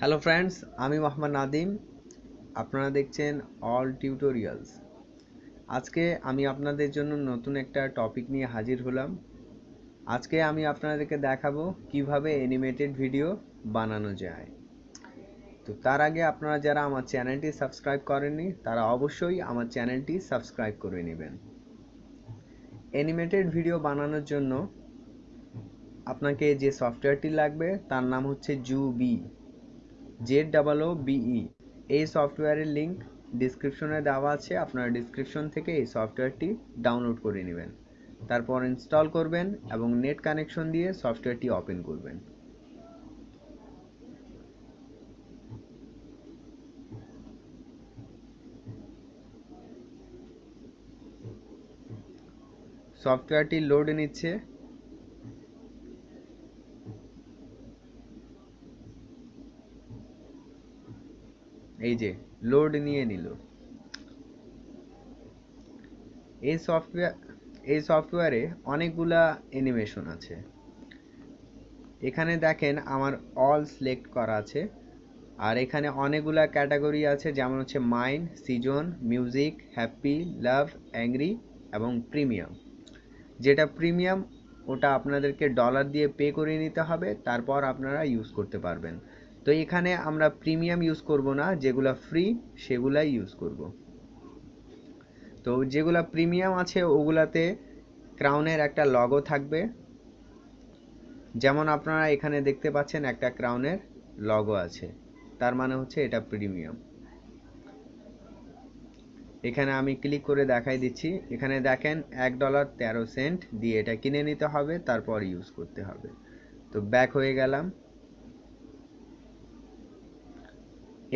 Hello friends আমি মোহাম্মদ নাদিম। আপনারা দেখছেন অল টিউটোরিয়ালস আজকে আমি আপনাদের জন্য নতুন একটা টপিক নিয়ে হাজির হলাম। আজকে আমি আপনাদেরকে দেখাবো কীভাবে অ্যানিমেটেড ভিডিও বানানো যায়। তো তার আগে আপনারা যারা আমার চ্যানেলটি সাবস্ক্রাইব করেননি, তারা অবশ্যই আমার চ্যানেলটি সাবস্ক্রাইব করে নেবেন। অ্যানিমেটেড ভিডিও বানানোর জন্য আপনাকে যে সফটওয়্যারটি লাগবে, তার নাম হচ্ছে জুবি জেড ও বিই এই সফটওয়্যারের লিঙ্ক ডিসক্রিপশনে দেওয়া আছে, আপনারা ডিসক্রিপশন থেকে এই সফটওয়্যারটি ডাউনলোড করে নেবেন। তারপর ইনস্টল করবেন এবং নেট কানেকশন দিয়ে সফটওয়্যারটি ওপেন করবেন। সফটওয়্যারটি লোড নিচ্ছে। এই যে, লোড নিয়ে নিল। এই সফটওয়্যার, এই সফটওয়্যারে অনেকগুলা অ্যানিমেশন আছে। এখানে দেখেন আমার অল সিলেক্ট করা আছে। আর এখানে অনেকগুলা ক্যাটাগরি আছে, যেমন হচ্ছে mind season music happy love angry এবং প্রিমিয়াম যেটা প্রিমিয়াম ওটা আপনাদেরকে ডলার দিয়ে পে করে নিতে হবে, তারপর আপনারা ইউজ করতে পারবেন। তো এখানে আমরা প্রিমিয়াম ইউজ করব না, যেগুলা ফ্রি সেগুলাই ইউজ করব। তো যেগুলা প্রিমিয়াম আছে, ওগুলাতে ক্রাউনের একটা লগো থাকবে। যেমন আপনারা এখানে দেখতে পাচ্ছেন একটা ক্রাউনের লগো আছে। তার মানে হচ্ছে এটা প্রিমিয়াম এখানে আমি ক্লিক করে দেখাই দিচ্ছি। এখানে দেখেন এক ডলার তেরো সেন্ট দিয়ে এটা কিনে নিতে হবে, তারপর ইউজ করতে হবে। তো ব্যাক হয়ে গেলাম।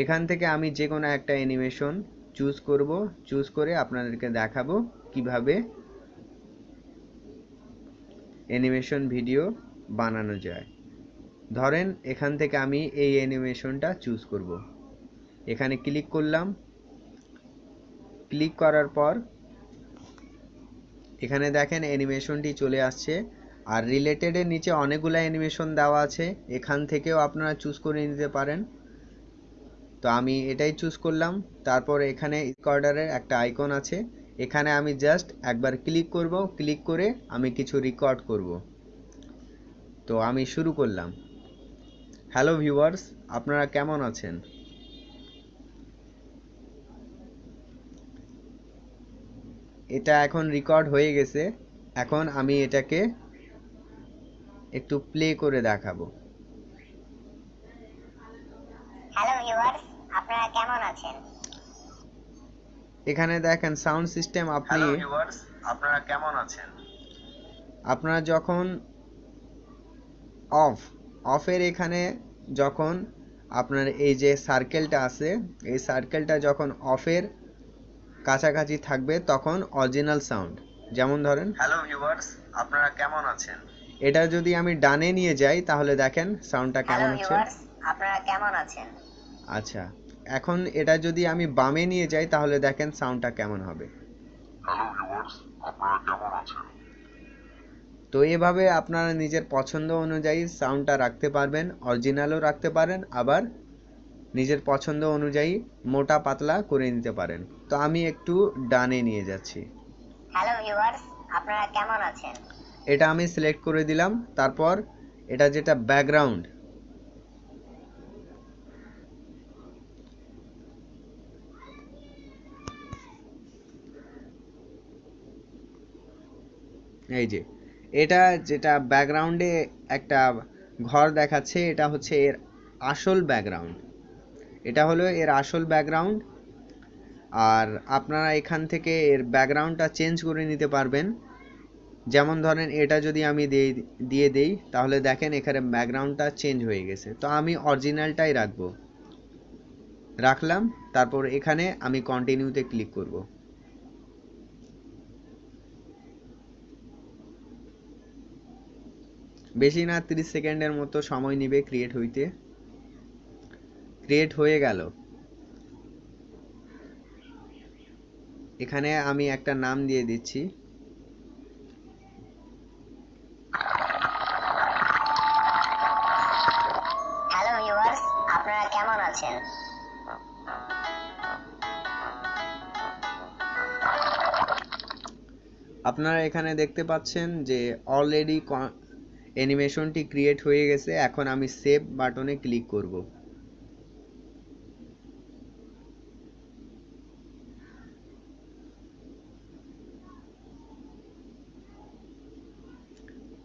এখান থেকে আমি যে কোনো একটা অ্যানিমেশন চুজ করব। চুজ করে আপনাদেরকে দেখাবো কীভাবে অ্যানিমেশন ভিডিও বানানো যায়। ধরেন এখান থেকে আমি এই অ্যানিমেশনটা চুজ করব। এখানে ক্লিক করলাম। ক্লিক করার পর এখানে দেখেন অ্যানিমেশনটি চলে আসছে। আর রিলেটেডের নিচে অনেকগুলো অ্যানিমেশন দেওয়া আছে। এখান থেকেও আপনারা চুজ করে নিতে পারেন। তো আমি এটাই চুজ করলাম। তারপর এখানে রেকর্ডারের একটা আইকন আছে। এখানে আমি জাস্ট একবার ক্লিক করব। ক্লিক করে আমি কিছু রেকর্ড করব। তো আমি শুরু করলাম। হ্যালো ভিউয়ার্স আপনারা কেমন আছেন? এটা এখন রেকর্ড হয়ে গেছে। এখন আমি এটাকে একটু প্লে করে দেখাবো। হ্যালো ভিউয়ার্স আপনারা কেমন আছেন? এখানে দেখেন সাউন্ড সিস্টেম আপনি ভিউয়ার্স আপনারা কেমন আছেন? আপনারা যখন অফ অফের এখানে যখন আপনার এই যে সার্কেলটা আছে এই সার্কেলটা যখন অফের কাছাকাছি থাকবে তখন অরিজিনাল সাউন্ড যেমন ধরেন হ্যালো ভিউয়ার্স আপনারা কেমন আছেন? এটা যদি আমি ডানে নিয়ে যাই তাহলে দেখেন সাউন্ডটা কেমন হচ্ছে। ভিউয়ার্স আপনারা কেমন আছেন? আচ্ছা এখন এটা যদি আমি বামে নিয়ে যাই তাহলে দেখেন সাউন্ডটা কেমন হবে। হ্যালো ভিউয়ার্স আপনারা কেমন আছেন? তো এভাবে আপনারা নিজের পছন্দ অনুযায়ী সাউন্ডটা রাখতে পারবেন অরিজিনালও রাখতে পারেন আবার নিজের পছন্দ অনুযায়ী মোটা পাতলা করে নিতে পারেন। তো আমি একটু ডানে নিয়ে যাচ্ছি। হ্যালো ভিউয়ার্স আপনারা কেমন আছেন? এটা আমি সিলেক্ট করে দিলাম তারপর এটা যেটা ব্যাকগ্রাউন্ড এই যে এটা যেটা ব্যাকগ্রাউন্ডে একটা ঘর দেখাচ্ছে এটা হচ্ছে এর আসল ব্যাকগ্রাউন্ড এটা হলো এর আসল ব্যাকগ্রাউন্ড আর আপনারা এখান থেকে এর ব্যাকগ্রাউন্ডটা চেঞ্জ করে নিতে পারবেন। যেমন ধরেন, এটা যদি আমি দিয়ে দেই, তাহলে দেখেন এখানে ব্যাকগ্রাউন্ডটা চেঞ্জ হয়ে গেছে। তো আমি অরিজিনালটাই রাখব। রাখলাম, তারপর এখানে আমি কন্টিনিউতে ক্লিক করব। বেশি না তিরিশ সেকেন্ডের মতো সময় নেবে ক্রিয়েট হইতে। ক্রিয়েট হয়ে গেল। এখানে আমি একটা নাম দিয়ে দিচ্ছি। হ্যালো ভিউয়ার্স আপনারা কেমন আছেন? আপনারা এখানে দেখতে পাচ্ছেন যে অলরেডি অ্যানিমেশনটি ক্রিয়েট হয়ে গেছে। এখন আমি সেভ বাটনে ক্লিক করব।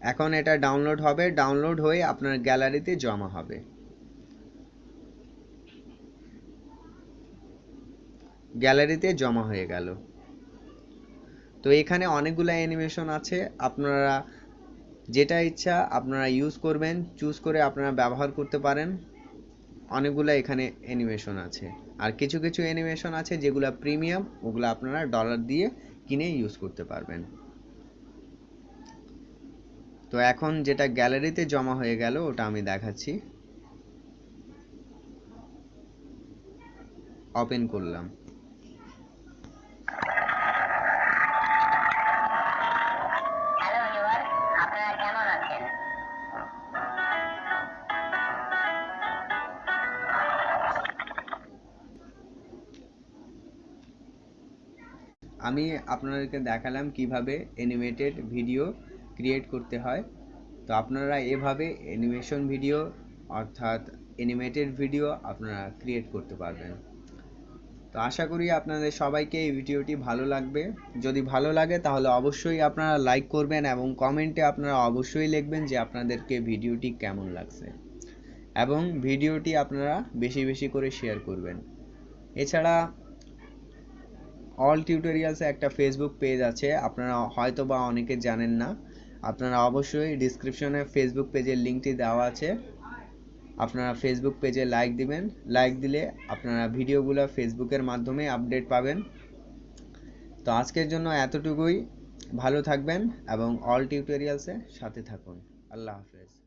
এখন এটা ডাউনলোড হবে ডাউনলোড হয়ে আপনার গ্যালারিতে জমা হবে। গ্যালারিতে জমা হয়ে গেল। তো এখানে অনেকগুলো অ্যানিমেশন আছে, আপনারা যেটা ইচ্ছা আপনারা ইউজ করবেন চুজ করে আপনারা ব্যবহার করতে পারেন। অনেকগুলো এখানে অ্যানিমেশন আছে। আর কিছু কিছু অ্যানিমেশন আছে যেগুলো প্রিমিয়াম ওগুলো আপনারা ডলার দিয়ে কিনে ইউজ করতে পারবেন। তো এখন যেটা গ্যালারিতে জমা হয়ে গেল ওটা আমি দেখাচ্ছি। ওপেন করলাম। আমি আপনাদেরকে দেখালাম কীভাবে অ্যানিমেটেড ভিডিও ক্রিয়েট করতে হয়। তো আপনারা এভাবে অ্যানিমেশন ভিডিও অর্থাৎ অ্যানিমেটেড ভিডিও আপনারা ক্রিয়েট করতে পারবেন। তো আশা করি আপনাদের সবাইকে এই ভিডিওটি ভালো লাগবে। যদি ভালো লাগে তাহলে অবশ্যই আপনারা লাইক করবেন এবং কমেন্টে আপনারা অবশ্যই লিখবেন যে আপনাদেরকে ভিডিওটি কেমন লাগছে। এবং ভিডিওটি আপনারা বেশি বেশি করে শেয়ার করবেন। এছাড়া অল টিউটোরিয়ালসে একটা ফেসবুক পেজ আছে। আপনারা হয়তো বা অনেকে জানেন না। আপনারা অবশ্যই ডিসক্রিপশনে ফেসবুক পেজের লিঙ্কটি দেওয়া আছে। আপনারা ফেসবুক পেজে লাইক দিবেন। লাইক দিলে আপনারা ভিডিওগুলো ফেসবুকের মাধ্যমে আপডেট পাবেন। তো আজকের জন্য এতটুকুই। ভালো থাকবেন এবং অল টিউটোরিয়ালসে সাথে থাকুন। আল্লাহ হাফেজ।